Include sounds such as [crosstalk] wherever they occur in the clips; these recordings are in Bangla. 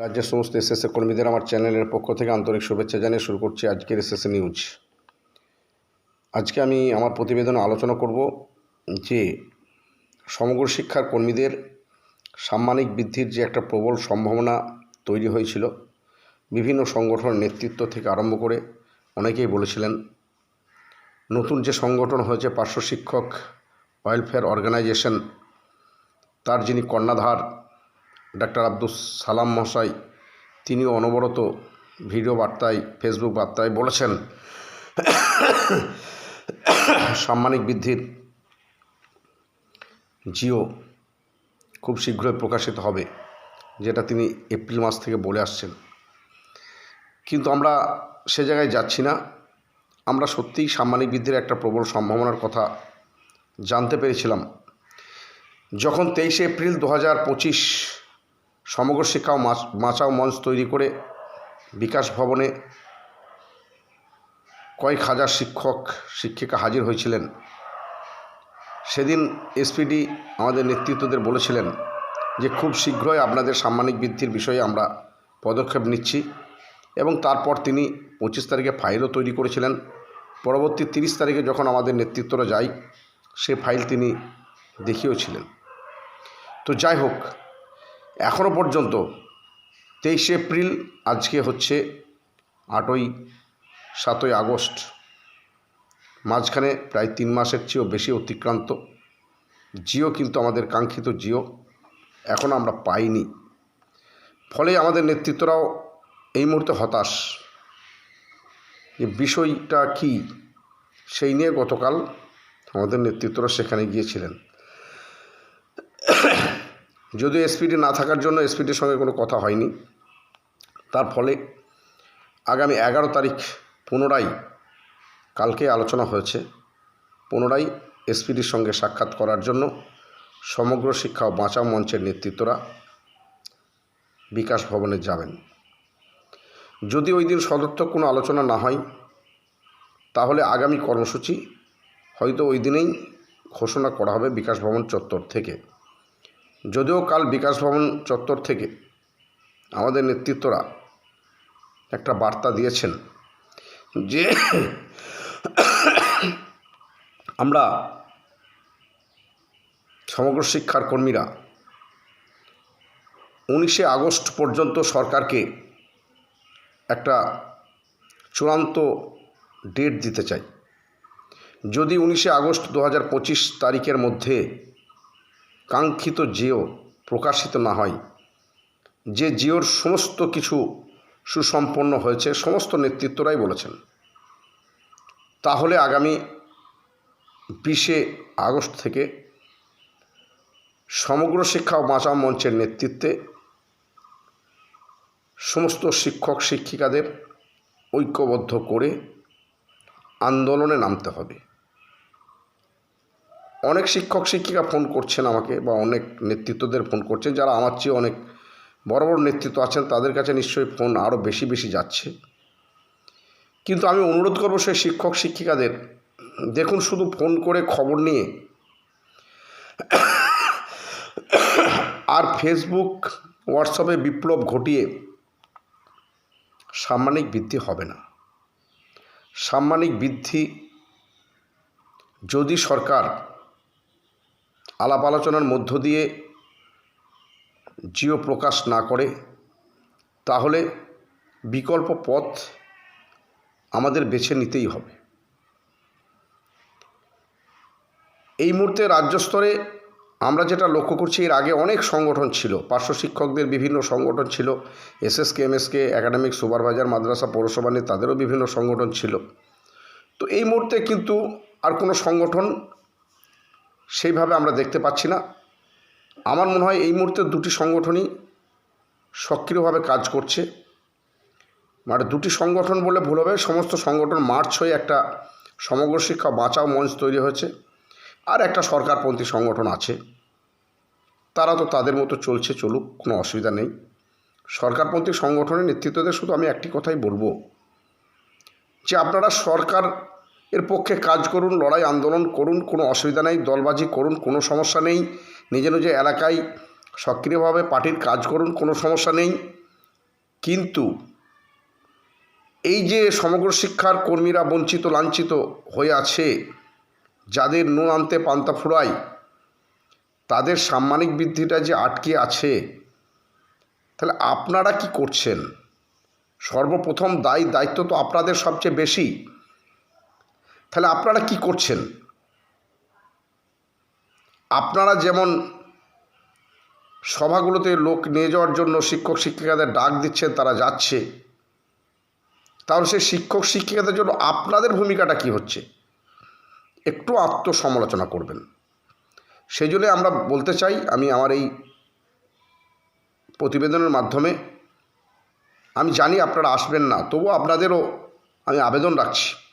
রাজ্যের সমস্ত এসএসএ কর্মীদের আমার চ্যানেলের পক্ষ থেকে আন্তরিক শুভেচ্ছা জানিয়ে শুরু করছি আজকের এসএসএ নিউজ। আজকে আমি আমার প্রতিবেদনে আলোচনা করব যে সমগ্র শিক্ষার কর্মীদের সাম্মানিক বৃদ্ধির যে একটা প্রবল সম্ভাবনা তৈরি হয়েছিল, বিভিন্ন সংগঠনের নেতৃত্ব থেকে আরম্ভ করে অনেকেই বলেছিলেন, নতুন যে সংগঠন হয়েছে পার্শ্ব শিক্ষক ওয়েলফেয়ার অর্গানাইজেশন, তার যিনি কর্ণাধার ডাক্তার আব্দুস সালাম মহাশয় তিনিও অনবরত ভিডিও বার্তায়, ফেসবুক বার্তায় বলেছেন, সাম্মানিক বৃদ্ধির জিও খুব শীঘ্রই প্রকাশিত হবে, যেটা তিনি এপ্রিল মাস থেকে বলে আসছেন। কিন্তু আমরা সে জায়গায় যাচ্ছি না। আমরা সত্যিই সাম্মানিক বৃদ্ধির একটা প্রবল সম্ভাবনার কথা জানতে পেরেছিলাম। যখন তেইশে এপ্রিল দু হাজার পঁচিশ সমগ্র শিক্ষা মাচাও মঞ্চ তৈরি করে বিকাশ ভবনে কয়েক হাজার শিক্ষক, শিক্ষিকা হাজির হয়েছিলেন। সেদিন এসপিডি আমাদের নেতৃত্বদের বলেছিলেন যে, খুব শীঘ্রই আপনাদের সাম্মানিক বৃদ্ধির বিষয়ে আমরা পদক্ষেপ নিচ্ছি এবং তারপর তিনি পঁচিশ তারিখে ফাইলও তৈরি করেছিলেন। পরবর্তী তিরিশ তারিখে যখন আমাদের নেতৃত্বরা যায়, সে ফাইল তিনি দেখিয়েওছিলেন তো যাই হোক এখনও পর্যন্ত তেইশে এপ্রিল, আজকে হচ্ছে আটই, সাতই আগস্ট। মাঝখানে প্রায় তিন মাসের চেয়েও বেশি অতিক্রান্ত। জিও কিন্তু আমাদের কাঙ্ক্ষিত জিও, এখন আমরা পাইনি। ফলে আমাদের নেতৃত্বরাও এই মুহূর্তে হতাশ। যে বিষয়টা কি, সেই নিয়ে গতকাল আমাদের নেতৃত্বরা সেখানে গিয়েছিলেন। যদিও এসপিডি না থাকার জন্য এসপিডির সঙ্গে কোনো কথা হয়নি। তার ফলে আগামী এগারো তারিখ পুনরায় কালকে আলোচনা হয়েছে। পুনরায় এসপিডির সঙ্গে সাক্ষাৎ করার জন্য সমগ্র শিক্ষা ও বাঁচাও মঞ্চের নেতৃত্বরা বিকাশ ভবনে যাবেন। যদি ওই দিন সদর্থক কোনো আলোচনা না হয়, তাহলে আগামী কর্মসূচি হয়তো ওই দিনেই ঘোষণা করা হবে বিকাশ ভবন চত্বর থেকে। যদিও কাল বিকাশ ভবন চত্বর থেকে আমাদের নেতৃত্বরা একটা বার্তা দিয়েছেন যে আমরা সমগ্র শিক্ষার কর্মীরা উনিশে আগস্ট পর্যন্ত সরকারকে একটা চূড়ান্ত ডেট দিতে চাই। যদি উনিশে আগস্ট দু হাজার পঁচিশ তারিখের মধ্যে কাঙ্ক্ষিত জিও প্রকাশিত না হয়। যে জিওর সমস্ত কিছু সুসম্পন্ন হয়েছে, সমস্ত নেতৃত্বরাই বলেছেন। তাহলে আগামী বিশে আগস্ট থেকে সমগ্র শিক্ষা ও বাঁচাও মঞ্চের নেতৃত্বে সমস্ত শিক্ষক শিক্ষিকাদের ঐক্যবদ্ধ করে আন্দোলনে নামতে হবে। অনেক শিক্ষক শিক্ষিকা ফোন করছেন আমাকে বা অনেক নেতৃত্বদের ফোন করছেন, যারা আমার চেয়ে অনেক বড় বড় নেতৃত্ব আছেন, তাদের কাছে নিশ্চয়ই ফোন আরও বেশি বেশি যাচ্ছে। কিন্তু আমি অনুরোধ করব সেই শিক্ষক শিক্ষিকাদের, দেখুন শুধু ফোন করে খবর নিয়ে। আর ফেসবুক, হোয়াটসঅ্যাপে বিপ্লব ঘটিয়ে সাম্মানিক বৃদ্ধি হবে না। সাম্মানিক বৃদ্ধি যদি সরকার আলাপ আলোচনার মধ্য দিয়ে জিও প্রকাশ না করে, তাহলে বিকল্প পথ আমাদের বেছে নিতেই হবে। এই মুহূর্তে রাজ্য স্তরে আমরা যেটা লক্ষ্য করছি, এর আগে অনেক সংগঠন ছিল, পার্শ্ব শিক্ষকদের বিভিন্ন সংগঠন ছিল, এসএসকে, এমএসকে, একাডেমিক সুপারভাইজার, মাদ্রাসা, পৌরসভা নিয়ে তাদেরও বিভিন্ন সংগঠন ছিল। তো এই মুহূর্তে কিন্তু আর কোনো সংগঠন সেইভাবে আমরা দেখতে পাচ্ছি না। আমার মনে হয় এই মুহূর্তে দুটি সংগঠনই সক্রিয়ভাবে কাজ করছে। মানে দুটি সংগঠন বলে ভুল হবে, সমস্ত সংগঠন মার্চ হয়ে একটা সমগ্র শিক্ষা বাঁচাও মঞ্চ তৈরি হয়েছে আর একটা সরকারপন্থী সংগঠন আছে। তারা তো তাদের মতো চলছে, চলুক, কোনো অসুবিধা নেই। সরকারপন্থী সংগঠনের নেতৃত্বদের শুধু আমি একটি কথাই বলব যে আপনারা সরকার এর পক্ষে কাজ করুন, লড়াই, আন্দোলন করুন, কোনো অসুবিধা নেই, দলবাজি করুন, কোনো সমস্যা নেই। নিজে নিজে এলাকায় সক্রিয়ভাবে পার্টির কাজ করুন, কোনো সমস্যা নেই। কিন্তু এই যে সমগ্র শিক্ষার কর্মীরা বঞ্চিত, লাঞ্ছিত হয়ে আছে, যাদের নুন আনতে পান্তা ফুরায়, তাদের সাম্মানিক বৃদ্ধিটা যে আটকে আছে, তাহলে আপনারা কি করছেন? সর্বপ্রথম দায়ী, দায়িত্ব তো আপনাদের সবচেয়ে বেশি। তাহলে আপনারা কি করছেন? আপনারা যেমন সভাগুলোতে লোক নিয়ে যাওয়ার জন্য শিক্ষক শিক্ষিকাদের ডাক দিচ্ছেন, তারা যাচ্ছে। তাহলে সেই শিক্ষক শিক্ষিকাদের জন্য আপনাদের ভূমিকাটা কি হচ্ছে? একটু আত্মসমালোচনা করবেন। সেই জন্য আমরা বলতে চাই, আমি আমার এই প্রতিবেদনের মাধ্যমে আমি জানি আপনারা আসবেন না তবু আপনাদেরও আমি আবেদন রাখছি।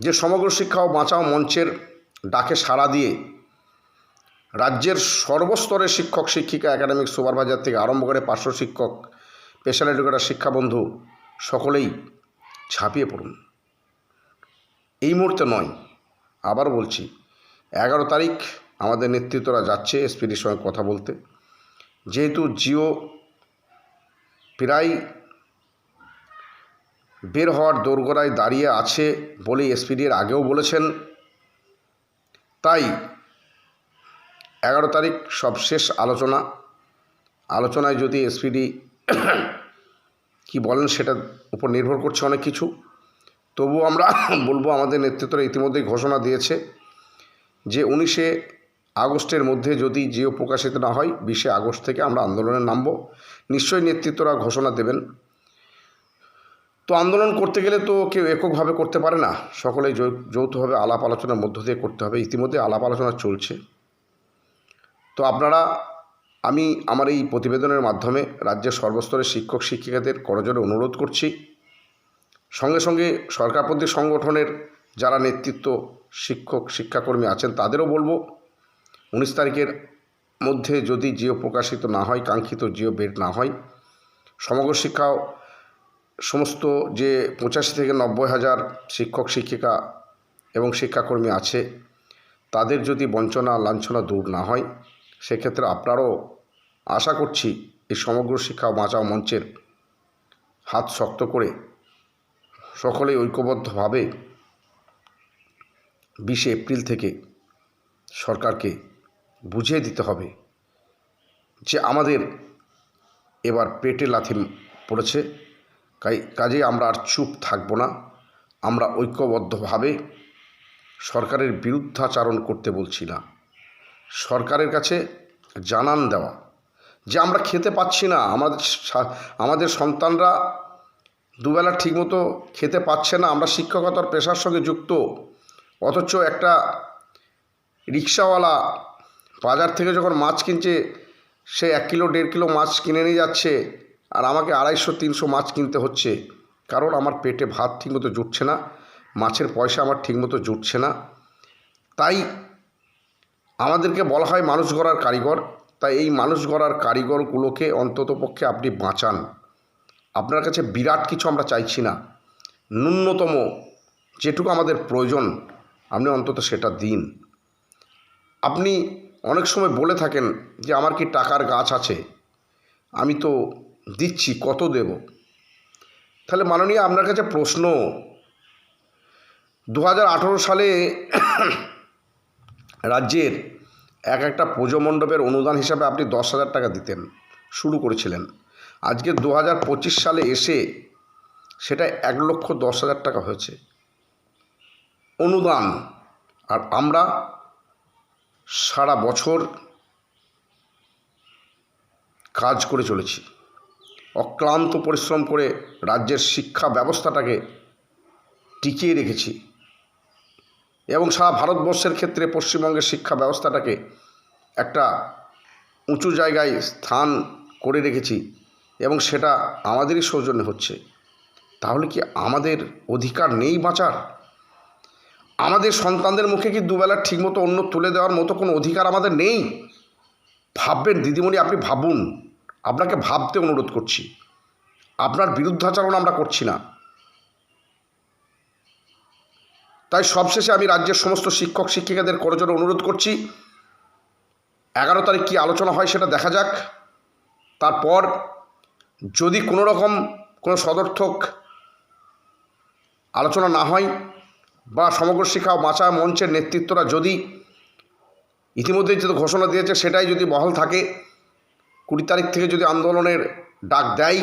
যে সমগ্র শিক্ষা ও বাঁচাও মঞ্চের ডাকে সাড়া দিয়ে রাজ্যের সর্বস্তরের শিক্ষক, শিক্ষিকা একাডেমিক সুপারভাইজার থেকে আরম্ভ করে পার্শ্ব শিক্ষক স্পেশাল এডুকেটার শিক্ষাবন্ধু সকলেই ঝাঁপিয়ে পড়ুন। এই মুহূর্তে নয়, আবার বলছি, এগারো তারিখ আমাদের নেতৃত্বরা যাচ্ছে এসপিডির সঙ্গে কথা বলতে। যেহেতু জিও প্রায় বের হওয়ার দোরগোড়ায় দাঁড়িয়ে আছে বলে এসপিডি এর আগেও বলেছেন। তাই এগারো তারিখ সব শেষ আলোচনা। আলোচনায় যদি এসপিডি [coughs] কি বলেন সেটার উপর নির্ভর করছে অনেক কিছু। তবু আমরা [coughs] বলব আমাদের নেতৃত্বরা ইতিমধ্যেই ঘোষণা দিয়েছে যে উনিশে আগস্টের মধ্যে যদি জিও প্রকাশিত না হয়, বিশে আগস্ট থেকে আমরা আন্দোলনে নামব। নিশ্চয়ই নেতৃত্বরা ঘোষণা দেবেন। তো আন্দোলন করতে গেলে তো কেউ এককভাবে করতে পারে না। সকলেই যৌথভাবে আলাপ আলোচনার মধ্য দিয়ে করতে হবে। ইতিমধ্যে আলাপ আলোচনা চলছে। তো আপনারা, আমি আমার এই প্রতিবেদনের মাধ্যমে রাজ্যের সর্বস্তরের শিক্ষক, শিক্ষিকাদের করজোরে অনুরোধ করছি। সঙ্গে সঙ্গে সরকারপন্থী সংগঠনের যারা নেতৃত্ব, শিক্ষক, শিক্ষাকর্মী আছেন তাদেরও বলব, উনিশ তারিখের মধ্যে যদি জিও প্রকাশিত না হয়, কাঙ্ক্ষিত জিও বের না হয়, সমগ্র শিক্ষা সমস্ত যে পঁচাশি থেকে নব্বই হাজার শিক্ষক, শিক্ষিকা এবং শিক্ষাকর্মী আছে, তাদের যদি বঞ্চনা, লাঞ্ছনা দূর না হয়, সেক্ষেত্রে আপনারাও আশা করছি এই সমগ্র শিক্ষা বাঁচাও মঞ্চের হাত শক্ত করে সকলেই ঐক্যবদ্ধভাবে বিশে এপ্রিল থেকে সরকারকে বুঝিয়ে দিতে হবে যে আমাদের এবার পেটে লাথি পড়েছে। কাজে আমরা আর চুপ থাকব না। আমরা ঐক্যবদ্ধভাবে সরকারের বিরুদ্ধাচারণ করতে বলছি না। সরকারের কাছে জানান দেওয়া যে আমরা খেতে পাচ্ছি না। আমাদের আমাদের সন্তানরা দুবেলা ঠিকমতো খেতে পাচ্ছে না। আমরা শিক্ষকতার পেশার সঙ্গে যুক্ত। অথচ একটা রিক্সাওয়ালা বাজার থেকে যখন মাছ কিনছে, সে এক কিলো, দেড় কিলো মাছ কিনে নিয়ে যাচ্ছে। আর আমাকে আড়াইশো, তিনশো মাছ কিনতে হচ্ছে। কারণ আমার পেটে ভাত ঠিকমতো জুটছে না, মাছের পয়সা আমার ঠিকমতো জুটছে না। তাই আমাদেরকে বলা হয় মানুষ গড়ার কারিগর। তাই এই মানুষ গড়ার কারিগরগুলোকে অন্ততপক্ষে আপনি বাঁচান। আপনার কাছে বিরাট কিছু আমরা চাইছি না। ন্যূনতম যেটুকু আমাদের প্রয়োজন, আপনি অন্তত সেটা দিন। আপনি অনেক সময় বলে থাকেন যে, আমার কি টাকার গাছ আছে? আমি তো দিচ্ছি, কত দেব? তাহলে মাননীয় আপনার কাছে প্রশ্ন। দু হাজার আঠেরো সালে রাজ্যের এক একটা পুজো মণ্ডপের অনুদান হিসাবে আপনি দশ হাজার টাকা দিতেন, শুরু করেছিলেন। আজকে দু হাজার পঁচিশ সালে এসে সেটা এক লক্ষ দশ হাজার টাকা হয়েছে। অনুদান, আর আমরা সারা বছর কাজ করে চলেছি। অক্লান্ত পরিশ্রম করে রাজ্যের শিক্ষা ব্যবস্থাটাকে টিকিয়ে রেখেছি। এবং সারা ভারতবর্ষের ক্ষেত্রে পশ্চিমবঙ্গের শিক্ষা ব্যবস্থাটাকে একটা উঁচু জায়গায় স্থান করে রেখেছি এবং সেটা আমাদেরই সৌজন্যে হচ্ছে। তাহলে কি আমাদের অধিকার নেই বাঁচার? আমাদের সন্তানদের মুখে কি দুবেলা ঠিকমতো অন্য তুলে দেওয়ার মতো কোনো অধিকার আমাদের নেই? ভাববেন, দিদিমণি, আপনি ভাবুন। আপনাকে ভাবতে অনুরোধ করছি। আপনার বিরুদ্ধাচরণ আমরা করছি না। তাই সবশেষে আমি রাজ্যের সমস্ত শিক্ষক শিক্ষিকাদের করজোরে অনুরোধ করছি, এগারো তারিখ কী আলোচনা হয় সেটা দেখা যাক। তারপর যদি কোনো রকম কোনো সদর্থক আলোচনা না হয় বা সমগ্র শিক্ষা বাঁচা মঞ্চের নেতৃত্বরা যদি ইতিমধ্যে যে ঘোষণা দিয়েছে সেটাই যদি বহাল থাকে কুড়ি তারিখ থেকে যদি আন্দোলনের ডাক দেয়,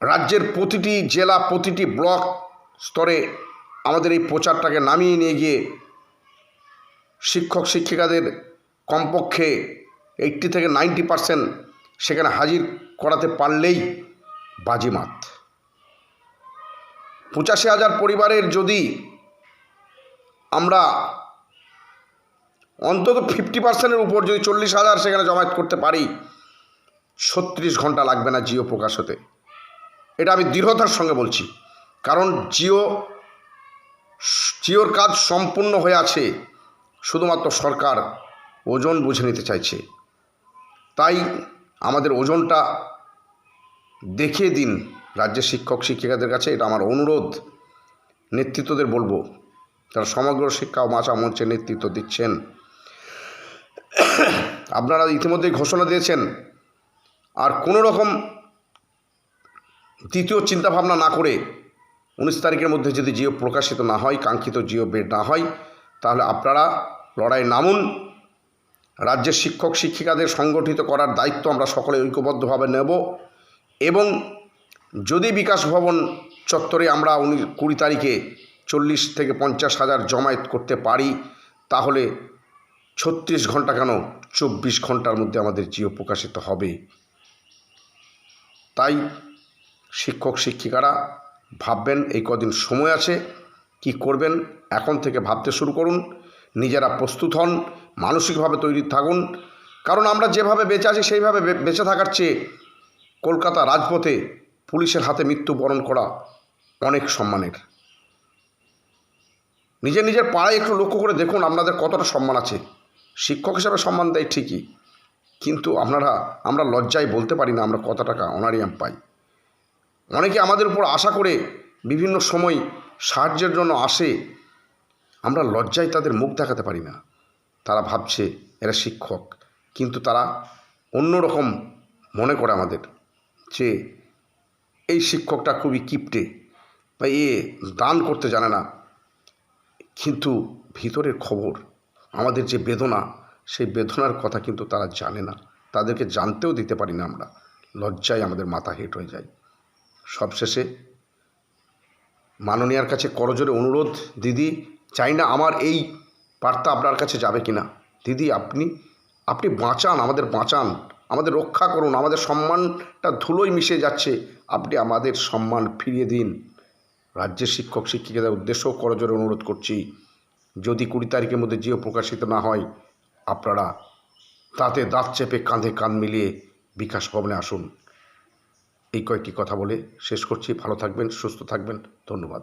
রাজ্যের প্রতিটি জেলা, প্রতিটি ব্লক স্তরে আমাদের এই প্রচারটাকে নামিয়ে নিয়ে গিয়ে শিক্ষক শিক্ষিকাদের কমপক্ষে এইট্টি থেকে নাইনটি পারসেন্ট সেখানে হাজির করাতে পারলেই বাজিমাত। পঁচাশি হাজার পরিবারের যদি আমরা অন্তত ফিফটি পার্সেন্টের উপর যদি চল্লিশ হাজার সেখানে জমায়েত করতে পারি, ছত্রিশ ঘণ্টা লাগবে না জিও প্রকাশ হতে। এটা আমি দৃঢ়তার সঙ্গে বলছি। কারণ জিও, জিওর কাজ সম্পূর্ণ হয়ে আছে, শুধুমাত্র সরকার ওজন বুঝে নিতে চাইছে। তাই আমাদের ওজনটা দেখিয়ে দিন রাজ্যের শিক্ষক, শিক্ষিকাদের কাছে, এটা আমার অনুরোধ। নেতৃত্বদের বলব তারা সমগ্র শিক্ষা ও মাচা মঞ্চে নেতৃত্ব দিচ্ছেন আপনারা ইতিমধ্যেই ঘোষণা দিয়েছেন আর কোনো রকম দ্বিতীয় চিন্তাভাবনা না করে উনিশ তারিখের মধ্যে যদি জিও প্রকাশিত না হয়, কাঙ্ক্ষিত জিও বেড না হয়, তাহলে আপনারা লড়াই নামুন। রাজ্যের শিক্ষক, শিক্ষিকাদের সংগঠিত করার দায়িত্ব আমরা সকলে ঐক্যবদ্ধভাবে নেব এবং যদি বিকাশ ভবন চত্বরে আমরা উনি কুড়ি তারিখে চল্লিশ থেকে পঞ্চাশ হাজার জমায়েত করতে পারি, তাহলে ছত্রিশ ঘণ্টা কেন? চব্বিশ ঘণ্টার মধ্যে আমাদের জিও প্রকাশিত হবে। তাই শিক্ষক, শিক্ষিকারা ভাববেন এই কদিন সময় আছে, কি করবেন? এখন থেকে ভাবতে শুরু করুন। নিজেরা প্রস্তুত হন, মানসিকভাবে তৈরি থাকুন। কারণ আমরা যেভাবে বেঁচে আছি, সেইভাবে বেঁচে থাকার চেয়ে কলকাতা রাজপথে পুলিশের হাতে মৃত্যুবরণ করা অনেক সম্মানের। নিজের নিজের পাড়ায় একটু লক্ষ্য করে দেখুন, আপনাদের কতটা সম্মান আছে। শিক্ষক হিসাবে সম্মান দেয় ঠিকই, কিন্তু আপনারা, আমরা লজ্জায় বলতে পারি না আমরা কত টাকা অনারিয়াম পাই। অনেকে আমাদের উপর আশা করে বিভিন্ন সময় সাহায্যের জন্য আসে, আমরা লজ্জায় তাদের মুখ দেখাতে পারি না। তারা ভাবছে এরা শিক্ষক, কিন্তু তারা অন্যরকম মনে করে আমাদের যে এই শিক্ষকটা খুবই কিপটে বা এ দান করতে জানে না। কিন্তু ভিতরের খবর আমাদের যে বেদনা, সেই বেদনার কথা কিন্তু তারা জানে না। তাদেরকে জানতেও দিতে পারি না আমরা। লজ্জায় আমাদের মাথা হেট হয়ে যায়। সবশেষে মাননীয়ার কাছে করজোরে অনুরোধ, দিদি, চাই না আমার এই বার্তা আপনার কাছে যাবে কিনা? দিদি, আপনি আপনি বাঁচান, আমাদের বাঁচান। আমাদের রক্ষা করুন, আমাদের সম্মানটা ধুলোয় মিশে যাচ্ছে। আপনি আমাদের সম্মান ফিরিয়ে দিন। রাজ্যের শিক্ষক শিক্ষিকাদের উদ্দেশ্যও করজোরে অনুরোধ করছি। যদি কুড়ি তারিখের মধ্যে জিও প্রকাশিত না হয়, আপনারা তাতে দাঁত চেপে কাঁধে কাঁধ মিলিয়ে বিকাশ ভবনে আসুন। এই কয়েকটি কথা বলে শেষ করছি। ভালো থাকবেন, সুস্থ থাকবেন। ধন্যবাদ।